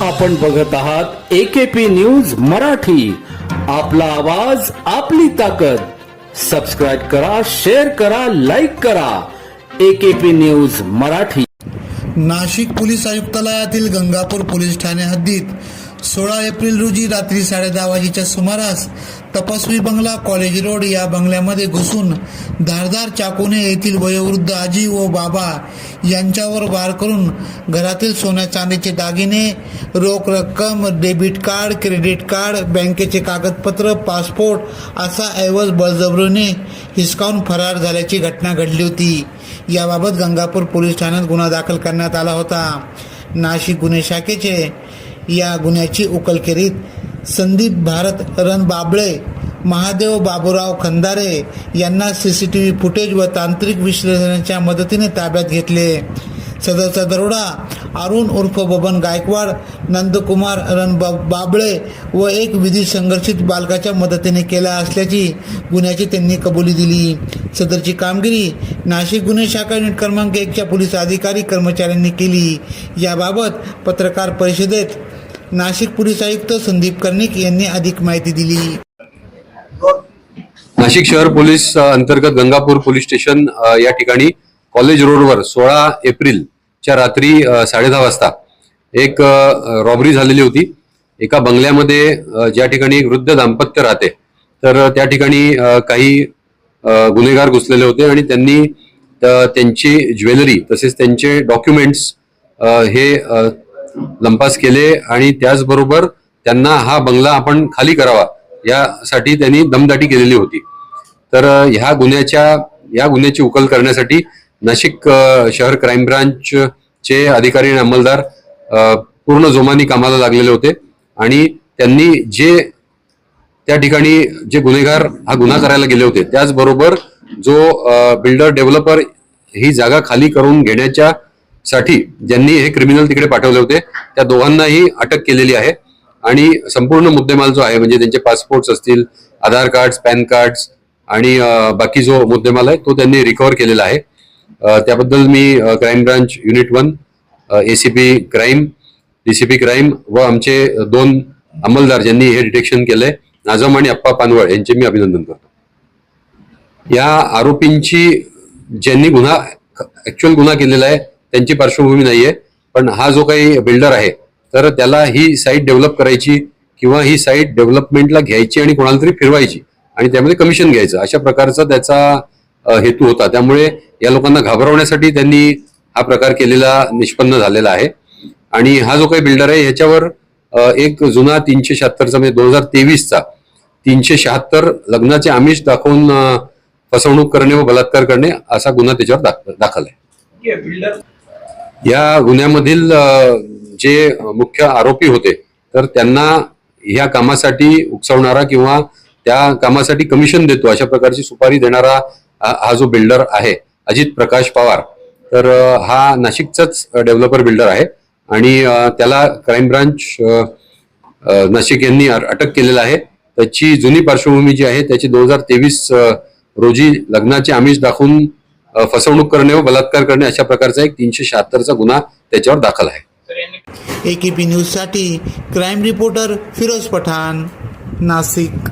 आपण बघत आहात एकेपी न्यूज मराठी. आपला आवाज आपली ताकद. सबस्क्राईब करा शेअर करा लाईक करा. AKP news Marathi. Nashik police आयुक्तालयातील Gangapur police ठाणे हद्दीत सोळा एप्रिल रोजी रात्री साडेदहा वाजेच्या सुमारास तपस्वी बंगला कॉलेज रोड या बंगल्यामध्ये घुसून धारदार चाकूने येथील वयोवृद्ध आजी व बाबा यांच्यावर वार करून घरातील सोन्या चांदीचे दागिने रोख रक्कम डेबिट कार्ड क्रेडिट कार्ड बँकेचे कागदपत्र पासपोर्ट असा ऐवज बळजबरीने हिसकावून फरार झाल्याची घटना घडली होती. याबाबत गंगापूर पोलीस ठाण्यात गुन्हा दाखल करण्यात आला होता. नाशिक गुन्हे शाखेचे या गुन्ह्याची उकल करीत संदीप भारत रणबाबळे महादेव बाबूराव खंदारे यांना C C T V footage व तांत्रिक विश्लेषणाच्या मदतीने ताब्यात घेतले. सदरचा दरोडा अरुण उर्फ बबन गायकवाड नंदकुमार रण बाबळे व एक विधी संघर्षित बालकाच्या मदतीने केला असल्याची गुन्ह्याची त्यांनी कबुली दिली. सदरची कामगिरी नाशिक गुन्हे शाखा युनिट क्रमांक एकच्या पोलीस अधिकारी कर्मचाऱ्यांनी केली. याबाबत पत्रकार परिषदेत नाशिक पोलीस आयुक्त संदीप कर्णिक यांनी अधिक माहिती दिली. नाशिक शहर पोलीस अंतर्गत गंगापूर पोलीस स्टेशन या ठिकाणी कॉलेज रोडवर सोळा एप्रिलच्या रात्री साडेदहा वाजता एक रॉबरी झालेली होती. एका बंगल्यामध्ये ज्या ठिकाणी वृद्ध दाम्पत्य राहते तर त्या ठिकाणी काही गुन्हेगार घुसलेले होते आणि त्यांनी त्यांची ज्वेलरी तसेच त्यांचे डॉक्युमेंट्स हे लंपास केले आणि त्याचबरोबर त्यांना हा बंगला आपण खाली करावा यासाठी त्यांनी दमदाटी केलेली होती. तर ह्या गुन्ह्याच्या या गुन्ह्याची उकल करण्यासाठी नाशिक शहर क्राईम ब्रांच चे अधिकारी आणि अंमलदार पूर्ण जोमाने कामाला लागलेले होते आणि त्यांनी जे त्या ठिकाणी जे गुन्हेगार हा गुन्हा करायला गेले होते त्याचबरोबर जो बिल्डर डेव्हलपर ही जागा खाली करून घेण्याच्या साठी ज्यांनी हे क्रिमिनल तिकडे पाठवले होते त्या दोघांनाही अटक केलेली आहे. आणि संपूर्ण मुद्देमाल जो आहे म्हणजे त्यांचे पासपोर्ट्स असतील आधार कार्ड पॅन कार्ड्स आणि बाकी जो मुद्देमाल आहे तो त्यांनी रिकव्हर केलेला आहे. त्याबद्दल मी crime branch unit one ACP crime DCP crime व आमचे दोन अंमलदार ज्यांनी हे डिटेक्शन केलंय नाझम आणि अप्पा पानवळ यांचे मी अभिनंदन करतो. या आरोपींची ज्यांनी गुन्हा ऍक्च्युअल गुन्हा केलेला आहे त्यांची पार्श्वभूमी नाहीये पण हा जो काही बिल्डर आहे तर त्याला ही साईट डेव्हलप करायची किंवा ही साईट डेव्हलपमेंटला घ्यायची आणि कोणाला तरी फिरवायची आणि त्यामध्ये कमिशन घ्यायचं अशा प्रकारचा त्याचा हेतू होता. त्यामुळे या लोकांना घाबरवण्यासाठी त्यांनी हा प्रकार केलेला निष्पन्न झालेला आहे. आणि हा जो काही बिल्डर आहे ह्याच्यावर एक जुना तीनशे शहात्तरचा म्हणजे दोन हजार तेवीसचा तीनशे शहात्तर लग्नाचे आमिष दाखवून फसवणूक करणे व बलात्कार करणे असा गुन्हा त्याच्यावर दाखल आहे. या गुन्ह्यामधील जे मुख्य आरोपी होते तर त्यांना ह्या कामासाठी उकसवणारा किंवा त्या कामासाठी कमिशन देतो अशा प्रकारची सुपारी देणारा हा जो बिल्डर आहे अजित प्रकाश पवार. तर हा नाशिकचाच डेव्हलपर बिल्डर आहे आणि त्याला क्राईम ब्रांच नाशिक यांनी अटक केलेला आहे. त्याची जुनी पार्श्वभूमी जी आहे त्याची दोन हजार तेवीस रोजी लग्नाचे आमिष दाखवून फसवणूक करणे व बलात्कार करणे अशा प्रकारचा एक तीनशे शहात्तरचा गुन्हा त्याच्यावर दाखल आहे. एकेपी न्यूजसाठी क्राईम रिपोर्टर फिरोज पठाण नाशिक.